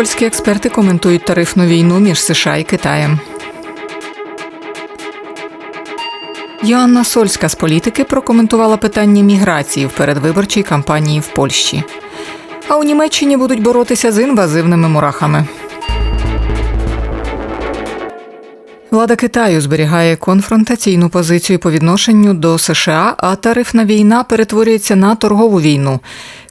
Польські експерти коментують тарифну війну між США і Китаєм. Йоанна Сольська з політики прокоментувала питання міграції в передвиборчій кампанії в Польщі. А у Німеччині будуть боротися з інвазивними мурахами. Влада Китаю зберігає конфронтаційну позицію по відношенню до США, а тарифна війна перетворюється на торгову війну.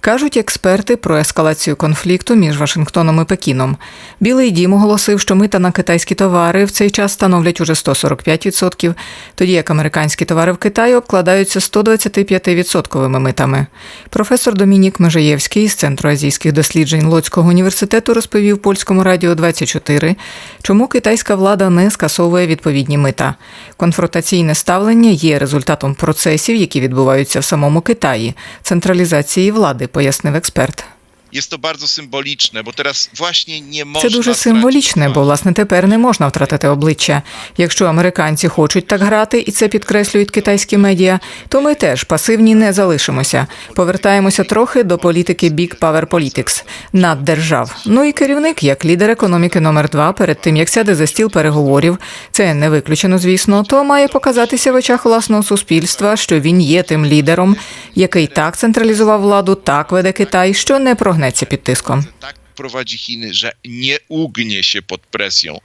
Кажуть експерти про ескалацію конфлікту між Вашингтоном і Пекіном. Білий дім оголосив, що мита на китайські товари в цей час становлять уже 145%, тоді як американські товари в Китаї обкладаються 125% митами. Професор Домінік Межаєвський з Центру азійських досліджень Лоцького університету розповів польському радіо 24, чому китайська влада не скасовує відповідні мита. Конфронтаційне ставлення є результатом процесів, які відбуваються в самому Китаї, централізації влади, пояснив експерт. Jest to bardzo symboliczne, bo teraz właśnie nie można. Це дуже символічне, бо власне тепер не можна втратити обличчя. Якщо американці хочуть так грати, і це підкреслюють китайські медіа, то ми теж пасивні не залишимося. Повертаємося трохи до політики Big Power Politics – наддержав. Ну і керівник, як лідер економіки номер два, перед тим як сяде за стіл переговорів, це не виключено, звісно, то має показатися в очах власного суспільства, що він є тим лідером, який так централізував владу, так веде Китай, що не прогнеться під тиском. Так prowadzi хіни, що не угне ще під presją.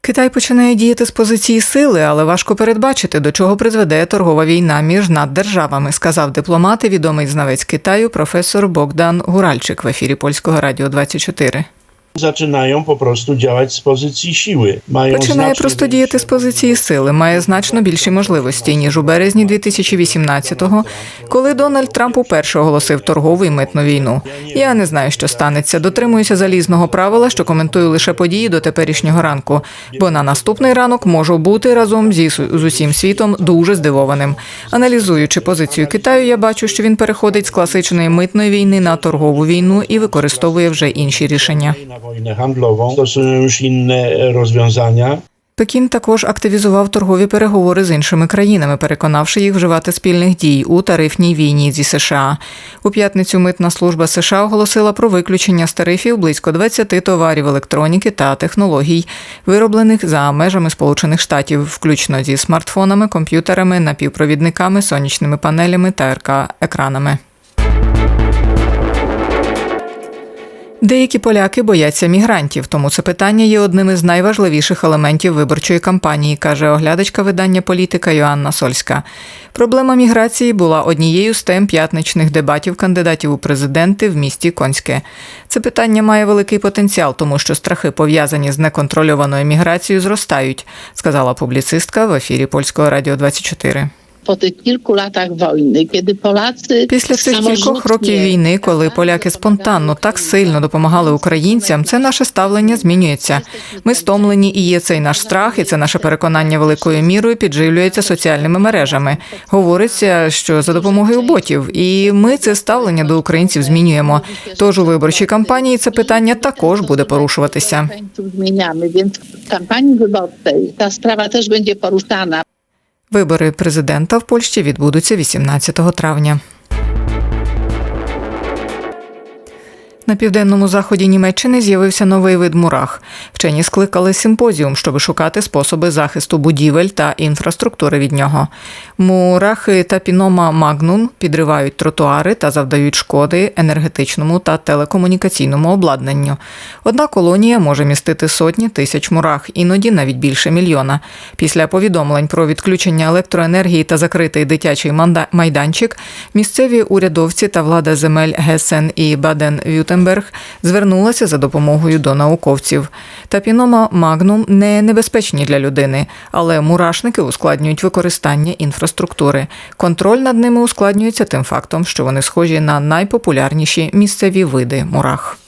Китай починає діяти з позиції сили, але важко передбачити, до чого призведе торгова війна між наддержавами, сказав дипломат і відомий знавець Китаю професор Богдан Гуральчик в ефірі польського радіо 24. Zaczynają po prostu działać z pozycji siły. Mają Починає просто діяти з позиції сили, має значно більші можливості ніж у березні 2018-го, коли Дональд Трамп уперше оголосив торгову і митну війну. Я не знаю, що станеться. Дотримуюся залізного правила, що коментую лише події до теперішнього ранку, бо на наступний ранок можу бути разом зі з усім світом дуже здивованим. Аналізуючи позицію Китаю, я бачу, що він переходить з класичної митної війни на торгову війну і використовує вже інші рішення. Wojnę handlową. Stosują już inne rozwiązania. Пекін також активізував торгові переговори з іншими країнами, переконавши їх вживати спільних дій у тарифній війні зі США. У п'ятницю митна служба США оголосила про виключення з тарифів близько 20 товарів електроніки та технологій, вироблених за межами Сполучених Штатів, включно зі смартфонами, комп'ютерами, напівпровідниками, сонячними панелями та РК екранами. Деякі поляки бояться мігрантів, тому це питання є одним із найважливіших елементів виборчої кампанії, каже оглядачка видання політика Йоанна Сольська. Проблема міграції була однією з тем п'ятничних дебатів кандидатів у президенти в місті Конське. Це питання має великий потенціал, тому що страхи пов'язані з неконтрольованою міграцією зростають, сказала публіцистка в ефірі польського радіо 24. Po tych kilku latach wojny, kiedy Polacy Після цих кількох років війни, коли поляки спонтанно так сильно допомагали українцям, це наше ставлення змінюється. Ми стомлені, і є цей наш страх, і це наше переконання великою мірою підживлюється соціальними мережами. Говориться, що за допомогою ботів, і ми це ставлення до українців змінюємо. Тож у виборчій кампанії це питання також буде порушуватися. Państwu zmieniamy, więc w kampanii wyborczej ta Вибори президента в Польщі відбудуться 18 травня. На південному заході Німеччини з'явився новий вид мурах. Вчені скликали симпозіум, щоб шукати способи захисту будівель та інфраструктури від нього. Мурахи та пінома магнум підривають тротуари та завдають шкоди енергетичному та телекомунікаційному обладнанню. Одна колонія може містити сотні тисяч мурах, іноді навіть більше мільйона. Після повідомлень про відключення електроенергії та закритий дитячий майданчик місцеві урядовці та влада земель Гесен і Баден-Вютенберг звернулася за допомогою до науковців. Тапінома магнум не небезпечні для людини, але мурашники ускладнюють використання інфраструктури. Контроль над ними ускладнюється тим фактом, що вони схожі на найпопулярніші місцеві види мурах.